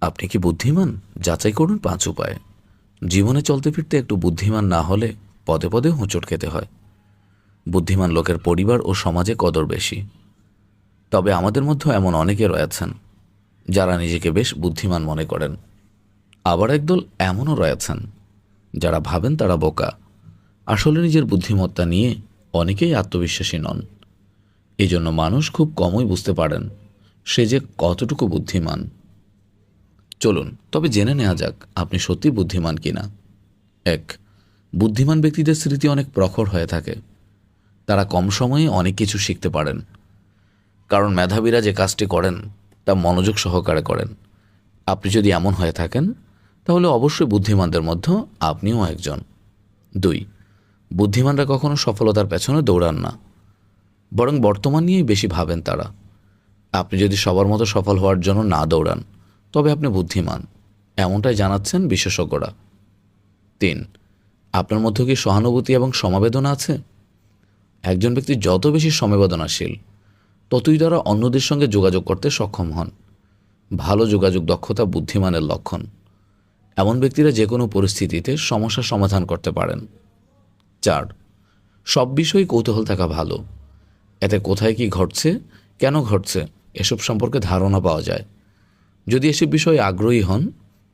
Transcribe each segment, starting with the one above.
আপনি কি বুদ্ধিমান? যাচাই করুন পাঁচ উপায়। জীবনে চলতে ফিরতে একটু বুদ্ধিমান না হলে পদে পদে হোঁচট খেতে হয়। বুদ্ধিমান লোকের পরিবার ও সমাজে কদর বেশি। তবে আমাদের মধ্যেও এমন অনেকে রয়েছেন, যারা নিজেকে বেশ বুদ্ধিমান মনে করেন। আবার একদল এমনও রয়েছেন, যারা ভাবেন তারা বোকা। আসলে নিজের বুদ্ধিমত্তা নিয়ে অনেকেই আত্মবিশ্বাসী নন। এই জন্য মানুষ খুব কমই বুঝতে পারেন সে যে কতটুকু বুদ্ধিমান। চলুন, তবে জেনে নেওয়া যাক আপনি সত্যি বুদ্ধিমান কিনা। এক, বুদ্ধিমান ব্যক্তিদের স্মৃতি অনেক প্রখর হয়ে থাকে। তারা কম সময়ে অনেক কিছু শিখতে পারেন। কারণ মেধাবীরা যে কাজটি করেন, তা মনোযোগ সহকারে করেন। আপনি যদি এমন হয়ে থাকেন, তাহলে অবশ্যই বুদ্ধিমানদের মধ্যে আপনিও একজন। দুই, বুদ্ধিমানরা কখনো সফলতার পেছনে দৌড়ান না। বরং বর্তমান নিয়েই বেশি ভাবেন তারা। আপনি যদি সবার মতো সফল হওয়ার জন্য না দৌড়ান তবে আপনি বুদ্ধিমান, এমনটাই জানাচ্ছেন বিশেষজ্ঞরা। তিন, আপনার মধ্যে কি সহানুভূতি এবং সমাবেদনা আছে? একজন ব্যক্তি যত বেশি সমবেদনাশীল, ততই তারা অন্যদের সঙ্গে যোগাযোগ করতে সক্ষম হন। ভালো যোগাযোগ দক্ষতা বুদ্ধিমানের লক্ষণ। এমন ব্যক্তিরা যে কোনো পরিস্থিতিতে সমস্যা সমাধান করতে পারেন। চার, সব বিষয়ে কৌতূহল থাকা ভালো। এতে কোথায় কি ঘটছে, কেন ঘটছে, এসব সম্পর্কে ধারণা পাওয়া যায়। যদি এসব বিষয়ে আগ্রহী হন,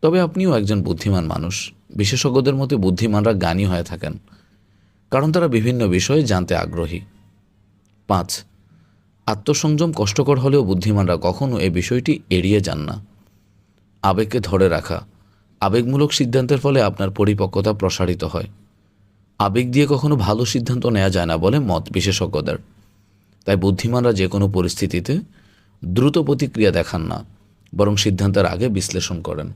তবে আপনিও একজন বুদ্ধিমান মানুষ। বিশেষজ্ঞদের মতে বুদ্ধিমানরা জ্ঞানী হয়ে থাকেন, কারণ তারা বিভিন্ন বিষয়ে জানতে আগ্রহী। পাঁচ, আত্মসংযম কষ্টকর হলেও বুদ্ধিমানরা কখনো এ বিষয়টি এড়িয়ে যান না। আবেগকে ধরে রাখা, আবেগমূলক সিদ্ধান্তের ফলে আপনার পরিপক্কতা প্রসারিত হয়। আবেগ দিয়ে কখনো ভালো সিদ্ধান্ত নেওয়া যায় না বলে মত বিশেষজ্ঞদের। তাই বুদ্ধিমানরা যে কোনো পরিস্থিতিতে দ্রুত প্রতিক্রিয়া দেখান না। বরং সিদ্ধান্তের আগে বিশ্লেষণ করেন।